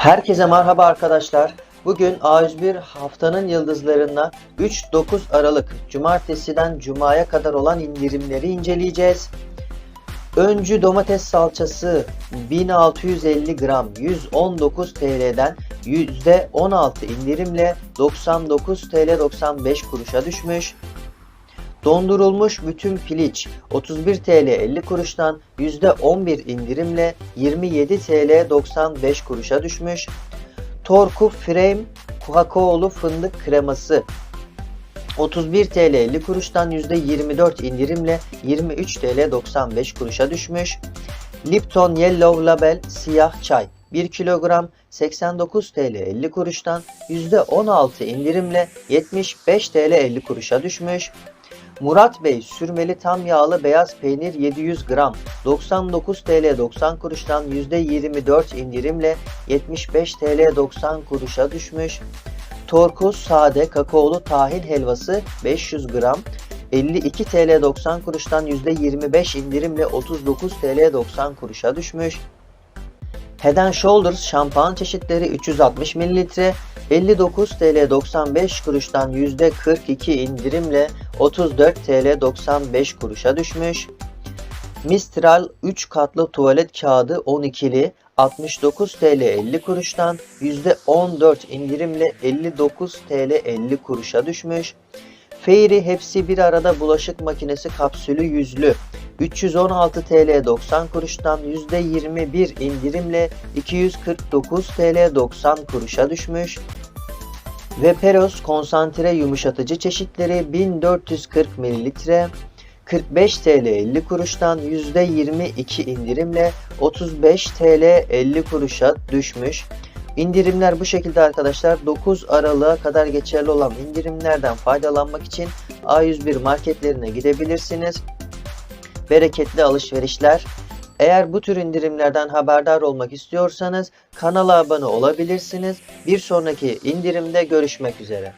Herkese merhaba arkadaşlar. Bugün A101 haftanın yıldızlarına 3-9 Aralık Cumartesiden Cuma'ya kadar olan indirimleri inceleyeceğiz. Öncü domates salçası 1650 gram 119 TL'den %16 indirimle 99 TL 95 kuruşa düşmüş. Dondurulmuş bütün piliç 31 TL 50 kuruştan %11 indirimle 27 TL 95 kuruşa düşmüş. Torku Frame kakaolu fındık kreması 31 TL 50 kuruştan %24 indirimle 23 TL 95 kuruşa düşmüş. Lipton Yellow Label siyah çay 1 kilogram 89 TL 50 kuruştan %16 indirimle 75 TL 50 kuruşa düşmüş. Murat Bey sürmeli tam yağlı beyaz peynir 700 gram 99 TL 90 kuruştan %24 indirimle 75 TL 90 kuruşa düşmüş. Torkus sade kakaolu tahin helvası 500 gram 52 TL 90 kuruştan %25 indirimle 39 TL 90 kuruşa düşmüş. Head Shoulders şampuan çeşitleri 360 ml 59 TL 95 kuruştan %42 indirimle 34 TL 95 kuruşa düşmüş. Mistral 3 katlı tuvalet kağıdı 12'li 69 TL 50 kuruştan %14 indirimle 59 TL 50 kuruşa düşmüş. Fairy hepsi bir arada bulaşık makinesi kapsülü yüzlü 316 TL 90 kuruştan %21 indirimle 249 TL 90 kuruşa düşmüş. Ve Peros konsantre yumuşatıcı çeşitleri 1440 ml 45 TL 50 kuruştan %22 indirimle 35 TL 50 kuruşa düşmüş. İndirimler bu şekilde arkadaşlar 9 Aralık'a kadar geçerli olan indirimlerden faydalanmak için A101 marketlerine gidebilirsiniz. Bereketli alışverişler. Eğer bu tür indirimlerden haberdar olmak istiyorsanız kanala abone olabilirsiniz. Bir sonraki indirimde görüşmek üzere.